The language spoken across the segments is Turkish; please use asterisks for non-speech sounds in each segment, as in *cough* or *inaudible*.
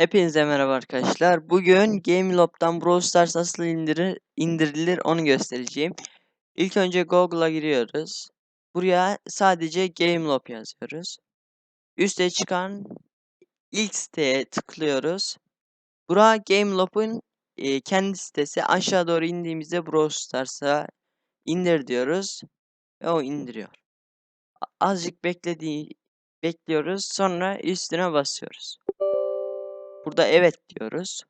Hepinize merhaba arkadaşlar. Bugün Gameloft'tan Brawl Stars nasıl indirir, indirilir onu göstereceğim. İlk önce Google'a giriyoruz. Buraya sadece Gameloft yazıyoruz. Üste çıkan ilk siteye tıklıyoruz. Bura Gameloft'un e, kendi sitesi. Aşağı doğru indiğimizde Brawl Stars'a indir diyoruz. Ve o indiriyor. Azıcık beklediği bekliyoruz. Sonra üstüne basıyoruz. Burada evet diyoruz.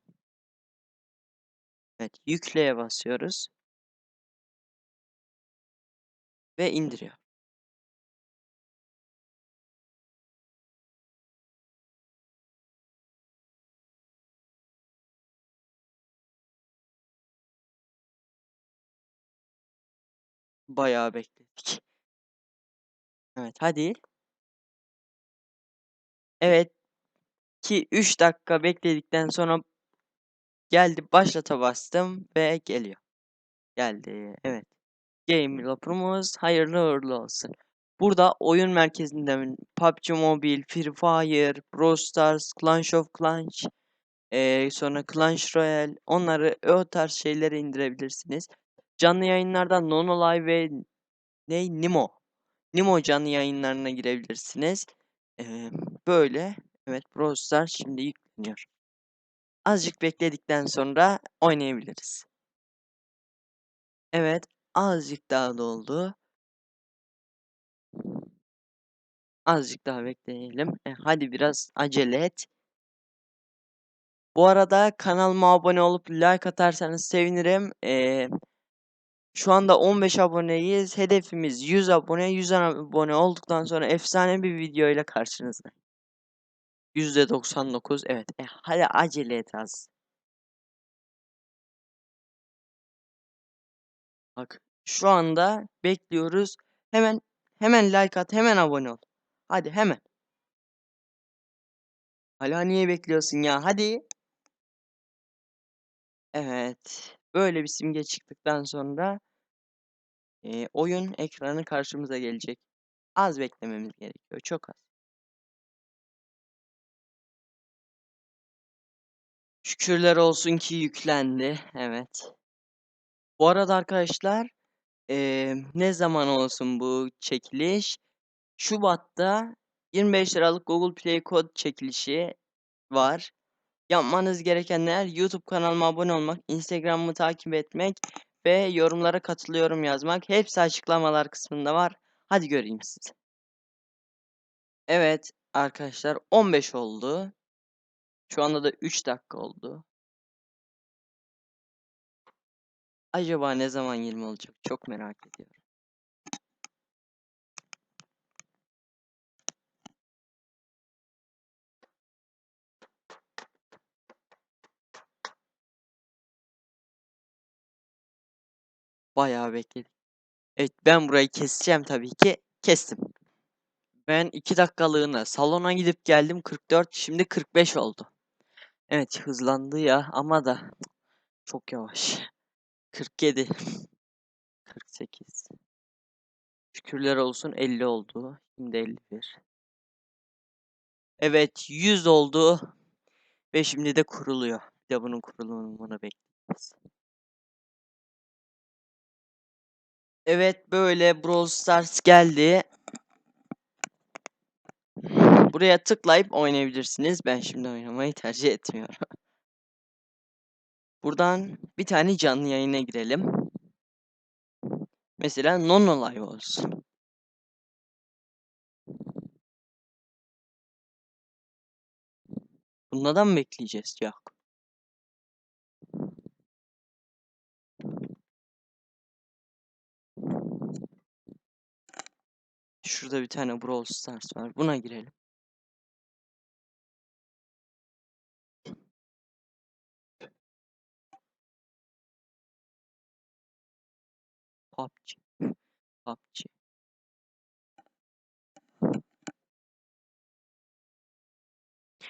Evet, yükleye basıyoruz. Ve indiriyor. Bayağı bekledik. Evet, hadi. Evet. Ki 3 dakika bekledikten sonra geldi başlata bastım ve geliyor. Geldi. Evet. Game Loper'ımız hayırlı uğurlu olsun. Burada oyun merkezinden PUBG Mobile, Free Fire, Brawl Stars, Clash of Clans, eee, sonra Clash Royale onları o tarz şeyleri indirebilirsiniz. Canlı yayınlardan Nono Live ve ne Nimo. Nimo canlı yayınlarına girebilirsiniz. Eee, böyle evet Brawl Stars şimdi yükleniyor. Azıcık bekledikten sonra oynayabiliriz. Evet azıcık daha doldu. Azıcık daha bekleyelim. E, hadi biraz acele et. Bu arada kanalıma abone olup like atarsanız sevinirim. Ee, şu anda 15 aboneyiz. Hedefimiz 100 abone. 100 abone olduktan sonra efsane bir video ile karşınızda. %99 evet. E, hadi acele et az. Bak şu anda bekliyoruz. Hemen hemen like at, hemen abone ol. Hadi hemen. Hala niye bekliyorsun ya? Hadi. Evet. Böyle bir simge çıktıktan sonra e, oyun ekranı karşımıza gelecek. Az beklememiz gerekiyor. Çok az. Şükürler olsun ki yüklendi. Evet. Bu arada arkadaşlar e, ne zaman olsun bu çekiliş? Şubat'ta 25 liralık Google Play kod çekilişi var. Yapmanız gerekenler YouTube kanalıma abone olmak, Instagram'ımı takip etmek ve yorumlara katılıyorum yazmak. Hepsi açıklamalar kısmında var. Hadi göreyim sizi. Evet arkadaşlar 15 oldu. Şu anda da 3 dakika oldu. Acaba ne zaman 20 olacak? Çok merak ediyorum. Bayağı bekledik. Evet ben burayı keseceğim tabii ki. Kestim. Ben 2 dakikalığına salona gidip geldim 44 şimdi 45 oldu. Evet hızlandı ya ama da çok yavaş. 47 48 Şükürler olsun 50 oldu. Şimdi 51 Evet 100 oldu. Ve şimdi de kuruluyor. Bir de bunun kurulumunu bekleyeceğiz. Evet böyle Brawl Stars geldi. *laughs* Buraya tıklayıp oynayabilirsiniz. Ben şimdi oynamayı tercih etmiyorum. Buradan bir tane canlı yayına girelim. Mesela Nono Live olsun. Bundan mı bekleyeceğiz? Yok. Şurada bir tane Brawl Stars var. Buna girelim. PUBG. PUBG.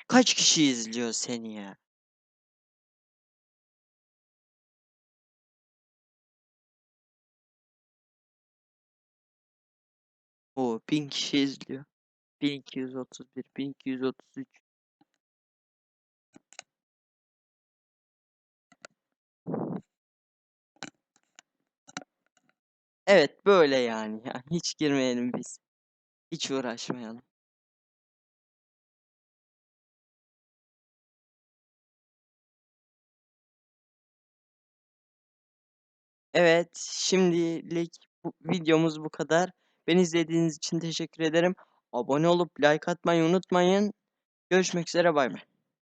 Kaç kişi izliyor seni ya? O 1000 kişi izliyor. 1231, 1233. Evet, böyle yani ya. Hiç girmeyelim biz. Hiç uğraşmayalım. Evet, şimdilik bu videomuz bu kadar. Beni izlediğiniz için teşekkür ederim. Abone olup like atmayı unutmayın. Görüşmek üzere, baybay.